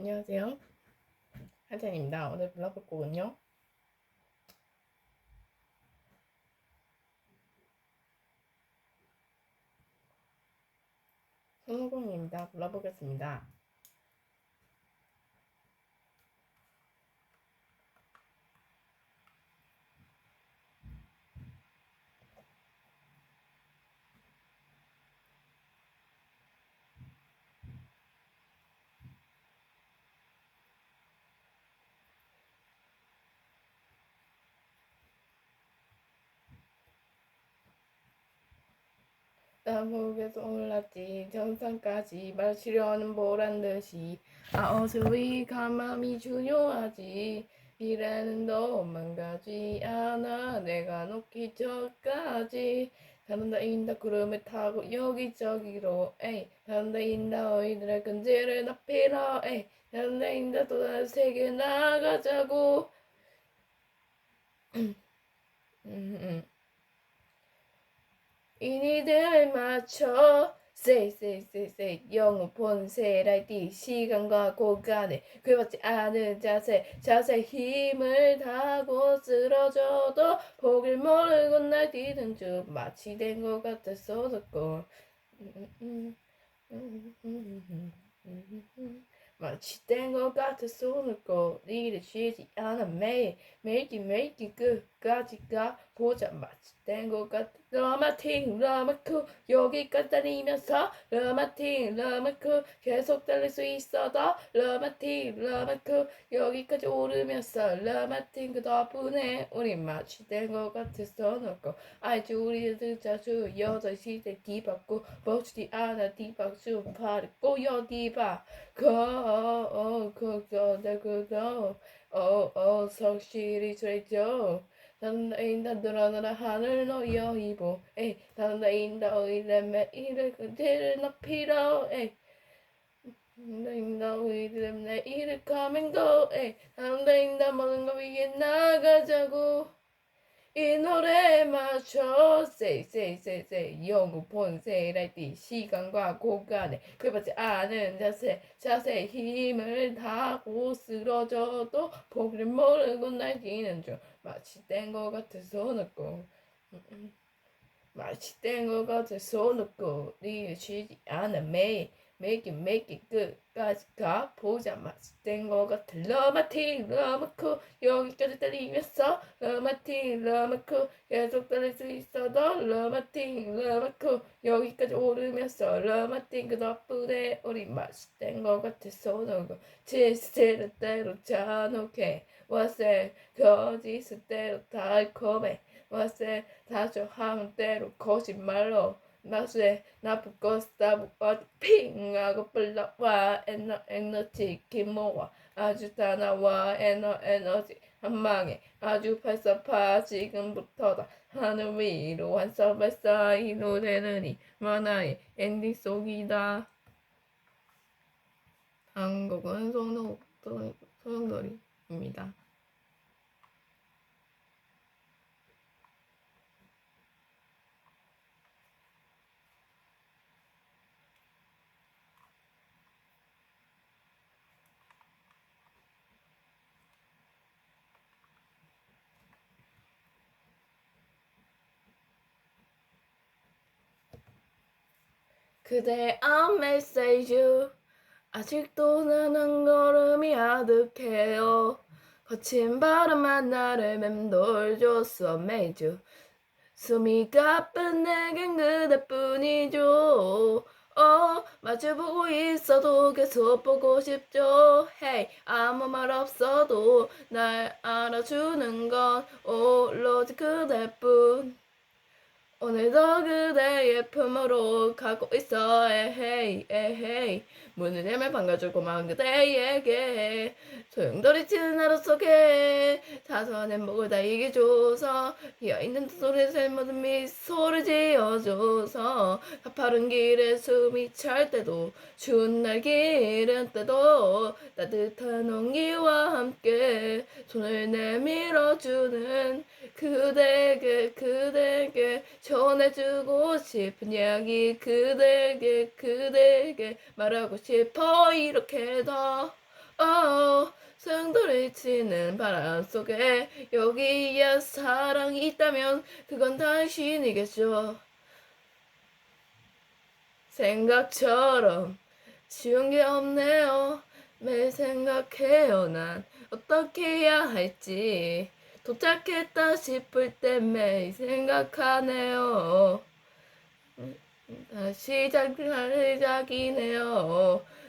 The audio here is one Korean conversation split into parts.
안녕하세요. 한찬입니다. 오늘 불러볼 곡은요. 손오공입니다. 불러보겠습니다. 나무에서 올랐지. 정상까지 마시려는 보란 듯이. 아어수위 감함이 중요하지. 미래는 도망가지 않아. 내가 놓기 전까지. 단다인다 구름을 타고 여기저기로. 에이 단다인다 너희들의 근질을 높이러. 에이 단다인다 또 다른 세계 나가자고. 음, 음. 이니들 맞춰. say 영어 본세랄디 시간과 공간에 그받지 않은 자세. 자세 힘을 다하고 쓰러져도 보길 모르고 날 뛰는 중 마치 된 것 같아서 듣고. 마치 된 것 같아서 듣고. 니를 쉬지 않아. 매일 매일 매일 끝 까지 가 보자 마치 된것 같아. 러마팅 러마쿠 여기까지 달리면서 러마팅 러마쿠 계속 달릴 수 있어도 러마팅 러마쿠 여기까지 오르면서 러마팅 그 덕분에 우리 마치 된것 같아서 놓고. 알지 우리들 자주 여자 시대 뒤바고 멋지지 않아 뒤박수 팔을 꼬여 뒤바 거어 그거 그거 어어 성실히 죄죠 단다인다 늘어나라 하늘 너여 이보. 에이 단다인다 의렘의 이를 그대를 높이러. 에이 단다인다 의렘 내 이를 come and go 에이 단다인다 모든 거 위에 나가자고 이 노래에 맞춰 say say say say 영구 본세랄디 시간과 공간에 그받지 않은 자세 자세 힘을 다하고 쓰러져도 보기를 모르고 날뛰는 중. 마치 된것 같아서 늦고 마치 된것 같아서 늦고 쉬지 않아 매일 make it make it 끝까지 가 보자 마치 된것 같아 러마팅 러마쿠 여기까지 달리면서 러마팅 러마쿠 계속 달릴 수 있어도 러마팅 러마쿠 여기까지 오르면서 러마팅 그 덕분에 우리 된것 같아서 너고 질세를 때로 잔혹해 와세 거짓을 때로 달콤해 와세 다정함 때로 거짓말로 나세 나쁜 것다 어디 핑하고 불러와 에너 에너지 기모와 아주 다 나와 에너 에너지 한방에 아주 팔사파 지금부터다. 하늘 위로 한섬 발사이 노래는 이 만화의 엔딩 속이다. 한국은 소용돌이입니다. 그대 한 메시지 아직도 나는 걸음이 아득해요. 거친 바람만 나를 맴돌줬어 매주 숨이 가쁜 내겐 그대뿐이죠. 어 마주보고 있어도 계속 보고 싶죠. Hey 아무 말 없어도 날 알아주는 건 오로지 그대뿐 오늘도 그대의 품으로 가고 있어. 에헤이 에헤이. 문을 열면 반가줄 고마운 그대에게. 소용돌이 치는 하루 속에 사소한 행복을 다. 이겨줘서 비어있는 소리를 모든 미소를 지어줘서 가파른 길에 숨이 찰 때도 추운 날 길은 때도 따뜻한 온기와 함께 손을 내밀어주는 그대에게 그대에게 전해주고 싶은 이야기 그대에게 그대에게 말하고 싶어. 이렇게 더 어, 소용돌이 치는 바람 속에 여기에 사랑이 있다면 그건 당신이겠죠. 생각처럼 쉬운 게 없네요. 매일 생각해요, 난 어떻게 해야 할지. 도착했다 싶을 때 매일 생각하네요. 다시 시작이네요.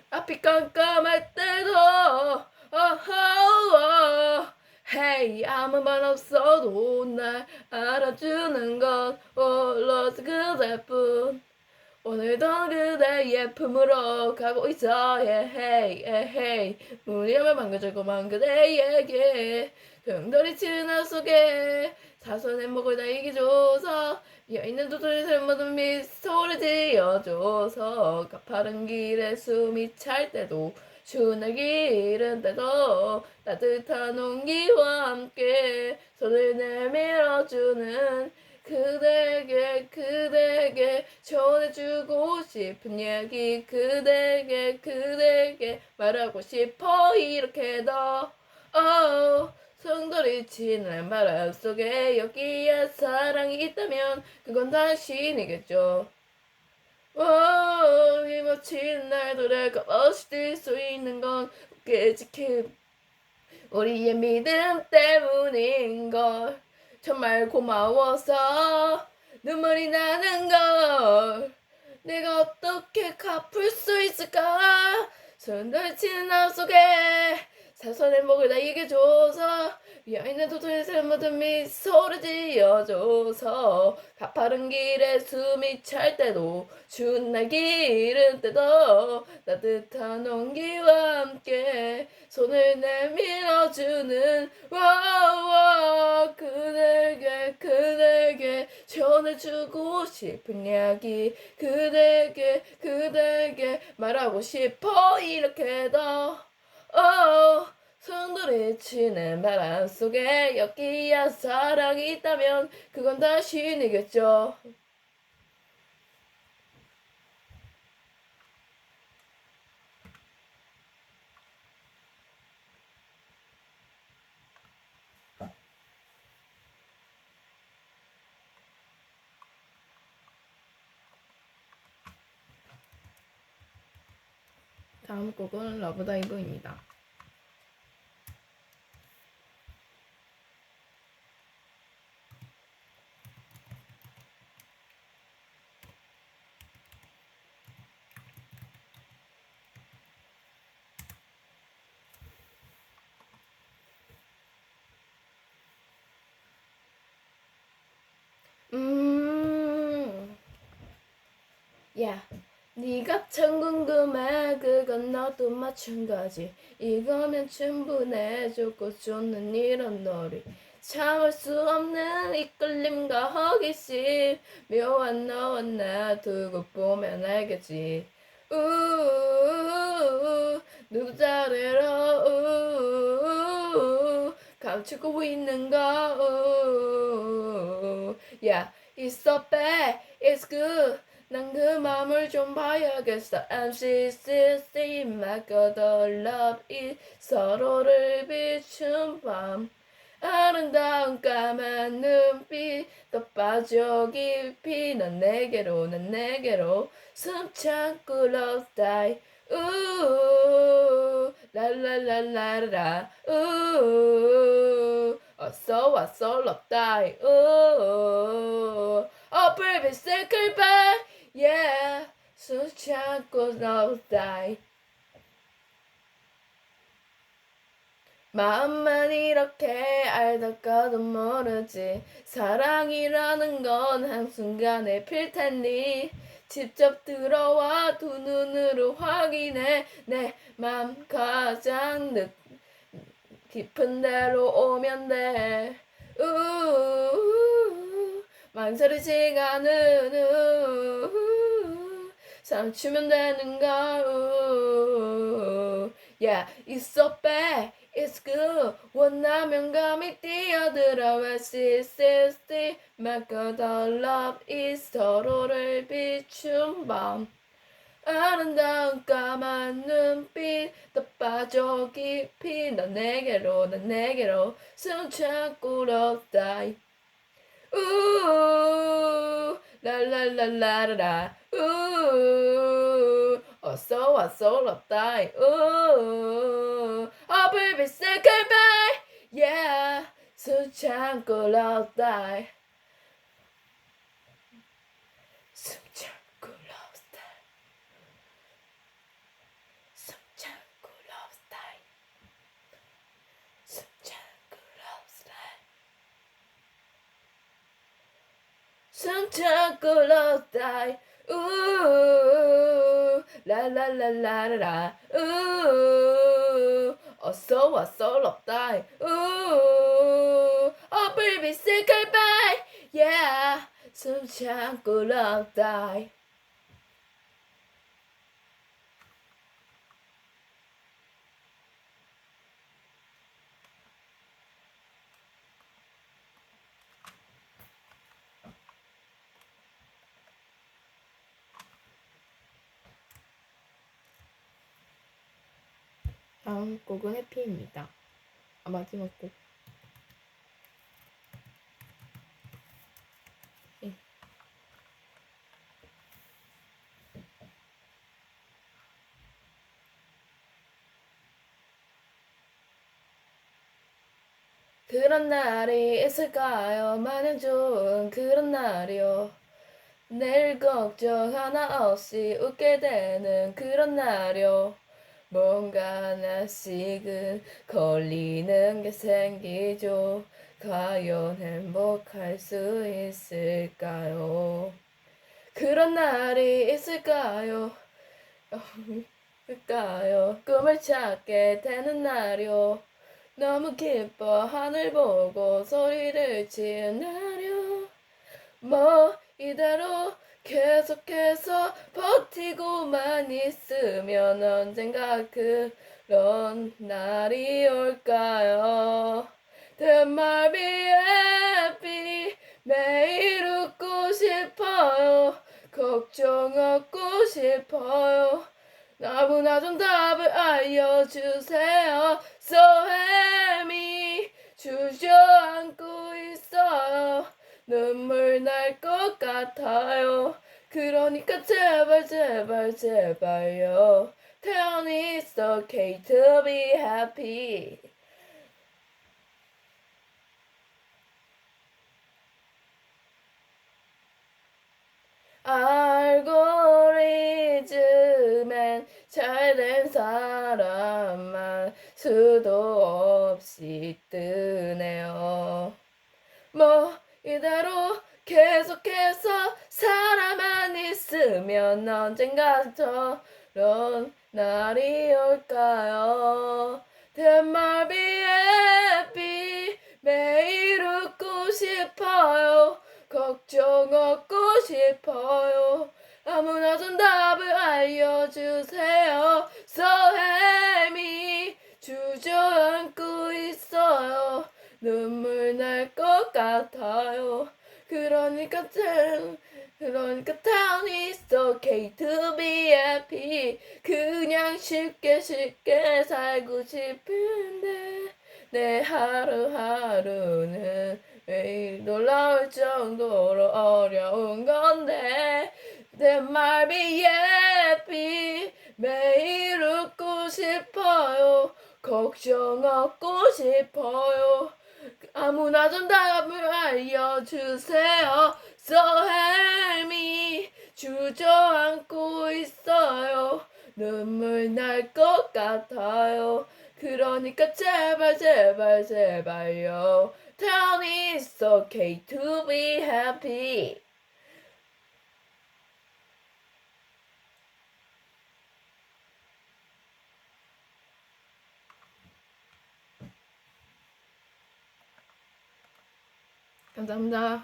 앞이 깜깜할 때도 어허 헤이 아무 말 없어도 날 알아주는 건 오로지 그대뿐 오늘도 그대 예쁨으로 가고 있어. 헤이 헤이. 무리하면 반겨주고만 그대에게 등돌이 치는 속에 사소한 행복을 나에게 줘서. 비어있는 도토리를 모든 미소를 지어줘서 가파른 길에 숨이 찰 때도 추운 날 길은 때도 따뜻한 온기와 함께 손을 내밀어주는 그대에게 그대에게 전해주고 싶은 얘기 그대에게 그대에게 말하고 싶어 이렇게 더 oh. 성돌이 치는 바람 속에 여기에 사랑이 있다면 그건 당신이겠죠. 오, 이 멋진 날들을 값없이 뛸수 있는 건 어깨 지킴 우리의 믿음 때문인걸 정말 고마워서 눈물이 나는 걸. 내가 어떻게 갚을 수 있을까? 손을 치는 날 속에 사소한 행복을 나에게 줘서 비어있는 도토리를 모든 미소를 지어줘서 가파른 길에 숨이 찰 때도 추운 날 길은 때도 따뜻한 온기와 함께 손을 내밀어주는 와와 그대에게 그대에게 전해주고 싶은 이야기 그대에게 그대에게 말하고 싶어 이렇게 더 어, 손들이 치는 바람 속에 여기야 사랑이 있다면 그건 당신이겠죠. 다음 곡은 러브다이브입니다. 음, 야, 네가 참 궁금해. 그건 너도 마찬가지. 이거면 충분해. 좋고 좋는 이런 놀이. 참을 수 없는 이끌림과 호기심. 묘한 너와 나 두고 보면 알겠지. 우우우우 누구 자리로 우우우우 감추고 있는 거 우우우우 Yeah, it's so bad, it's good 난 그 맘을 좀 봐야겠어. MCCC the love. is 서로를 비춘 밤. 아름다운 까만 눈빛. 더 빠져 깊이. 난 내게로 난 내게로. 숨 참고 love die. 우 랄랄랄라라 우 어서 와서 die. 우 baby say goodbye 참고 love die 마음만 이렇게 알다가도 모르지. 사랑이라는 건 한순간에 필 텐니. 직접 들어와 두 눈으로 확인해. 내 맘 가장 늦 깊은 데로 오면 돼. 우우우 망설이지가는 우 삼추면 되는 걸우 Yeah, it's so bad, it's good. 원하면 감히 뛰어들어. My God, our love is 서로를 비춘 밤. 아름다운 까만 눈빛. 더 빠져 깊이. 넌 내게로 넌 내게로. 숨 참고 럽다이 우 랄랄랄라라 라우 어서 와서 럽다이 우 Oh baby say goodbye yeah 숨 참고 럽다이 숨참 우 랄랄랄라라라. 우 어서 와서 럽다이. 우 baby say goodbye yeah 숨 참고 럽다 다음 곡은 해피입니다. 아, 마지막 곡. 예. 그런 날이 있을까요? 마냥 좋은 그런 날이요. 내일 걱정 하나 없이 웃게 되는 그런 날이요. 뭔가 하나씩은 걸리는 게 생기죠. 과연 행복할 수 있을까요? 그런 날이 있을까요? 어, 있을까요? 꿈을 찾게 되는 날이요. 너무 기뻐 하늘 보고 소리를 지은 날이요. 뭐 이대로 계속해서 버티고만 있으면 언젠가 그런 날이 올까요? There 매일 웃고 싶어요. 걱정 없고 싶어요. 너무나 좀 답을 알려주세요 happy. 알고리즘엔 잘된 사람만 수도 없이 뜨네요. 뭐 이대로 계속해서 살아만 있으면 언젠가 저런 날이 올까요? There might be 매일 웃고 싶어요. 걱정 없고 싶어요. 아무나 좀 답을 알려주세요. So me 주저앉고 있어요. 눈물 날 것 같아요. 그러니까 tell, 그러니까 me it's okay to be happy. 그냥 쉽게 쉽게 살고 싶은데 내 하루하루는 매일 놀라울 정도로 어려운 건데 There might be happy 매일 웃고 싶어요. 걱정 없고 싶어요 아무나 좀 답을 알려주세요. So help me. 주저앉고 있어요. 눈물 날 것 같아요. 그러니까 제발 제발 제발요. Tell me it's okay to be happy. 감사합니다.